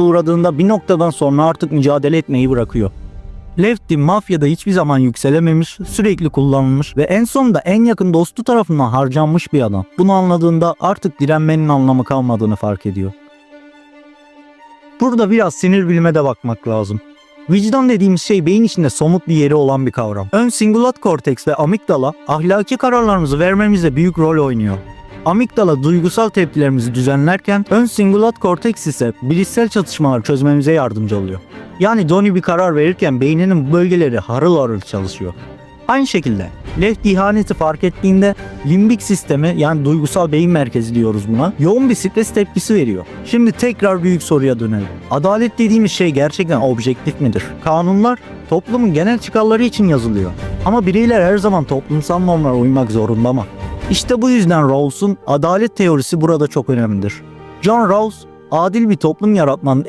uğradığında bir noktadan sonra artık mücadele etmeyi bırakıyor. Lefty mafyada hiçbir zaman yükselememiş, sürekli kullanılmış ve en sonunda en yakın dostu tarafından harcanmış bir adam. Bunu anladığında artık direnmenin anlamı kalmadığını fark ediyor. Burada biraz sinir bilime de bakmak lazım. Vicdan dediğimiz şey beyin içinde somut bir yeri olan bir kavram. Ön singulat korteks ve amigdala ahlaki kararlarımızı vermemizde büyük rol oynuyor. Amigdala duygusal tepkilerimizi düzenlerken ön singulat korteks ise bilişsel çatışmaları çözmemize yardımcı oluyor. Yani Donnie bir karar verirken beyninin bölgeleri harıl harıl çalışıyor. Aynı şekilde Left ihaneti fark ettiğinde limbik sistemi yani duygusal beyin merkezi diyoruz buna yoğun bir stres tepkisi veriyor. Şimdi tekrar büyük soruya dönelim. Adalet dediğimiz şey gerçekten objektif midir? Kanunlar toplumun genel çıkarları için yazılıyor. Ama bireyler her zaman toplumsal normlara uymak zorunda mı? İşte bu yüzden Rawls'un adalet teorisi burada çok önemlidir. John Rawls, adil bir toplum yaratmanın